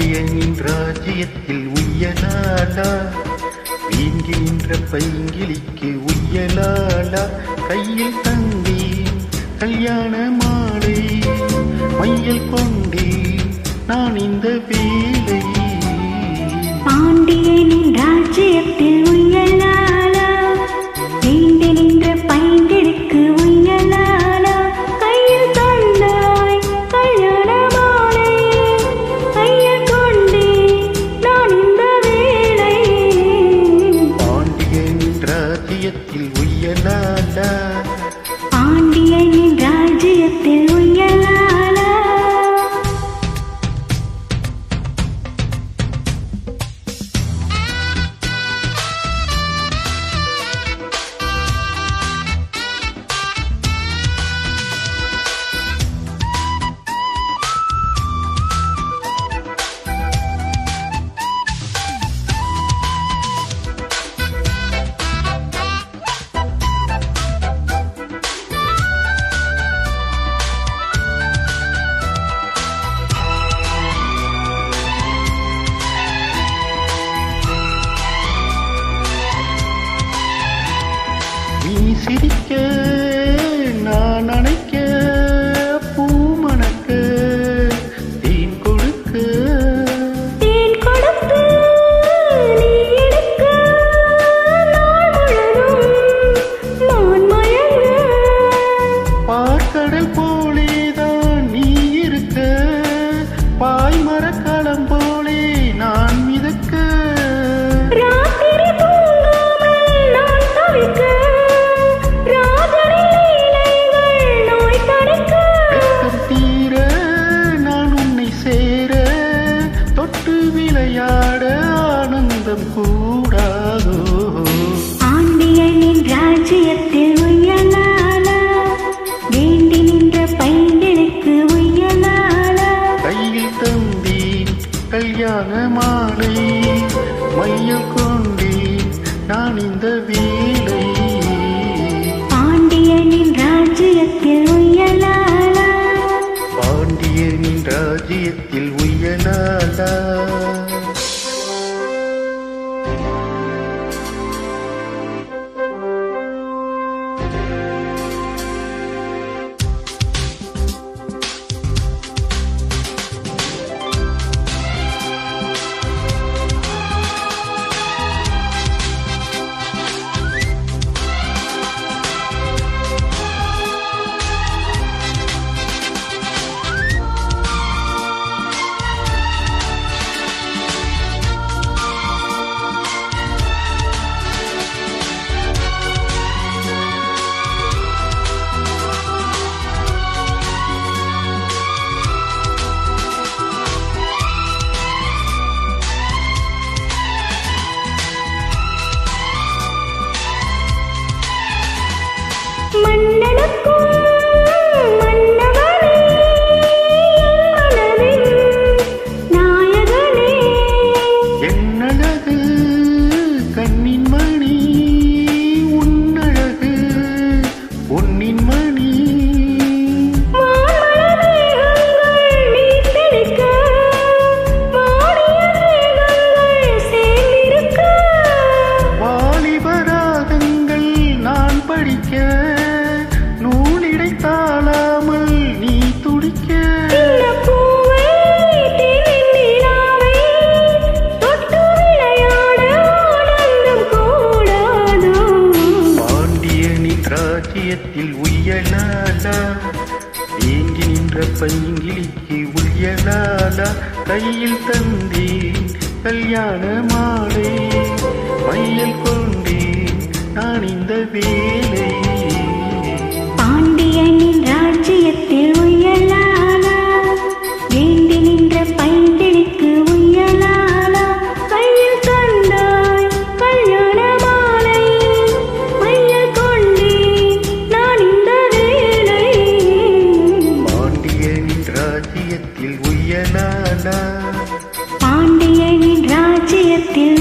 பாண்டியனின் ராஜ்யத்தில் உய்யலாடா வீங்குகின்ற பைங்கிலிக்கு உய்யலாடா கையில் தந்தி கல்யாண மாலை மையல் கொண்டே நான் இந்த வேலை பாண்டியனின் ராஜ்யத்தில் Sirikas. கல்யாண மாலை மையம் கொண்டே நான் இந்த வீடை. பாண்டியனின் ராஜ்யத்தில் உயலாளா பாண்டியனின் ராஜ்யத்தில் படிக்க நூலிடை தாழாமல் நீ துடிக்க. ராஜ்யத்தில் உயலாலா ஏங்கி நின்ற பைங்கிலிக்கு உயலாலா கையில் தந்தேன் கல்யாண மாலை மையல் அணிந்த வேலை. பாண்டியனின் ராஜ்யத்தில் உயலானா வேண்டி நின்ற பைந்தெளிக்கு உயலானா கையில் கண்டாய் கல்யாண மாலை மையில் கொண்டே நான் இந்த வேலை. பாண்டியனின் ராஜ்யத்தில் உயலானா பாண்டியனின் ராஜ்யத்தில்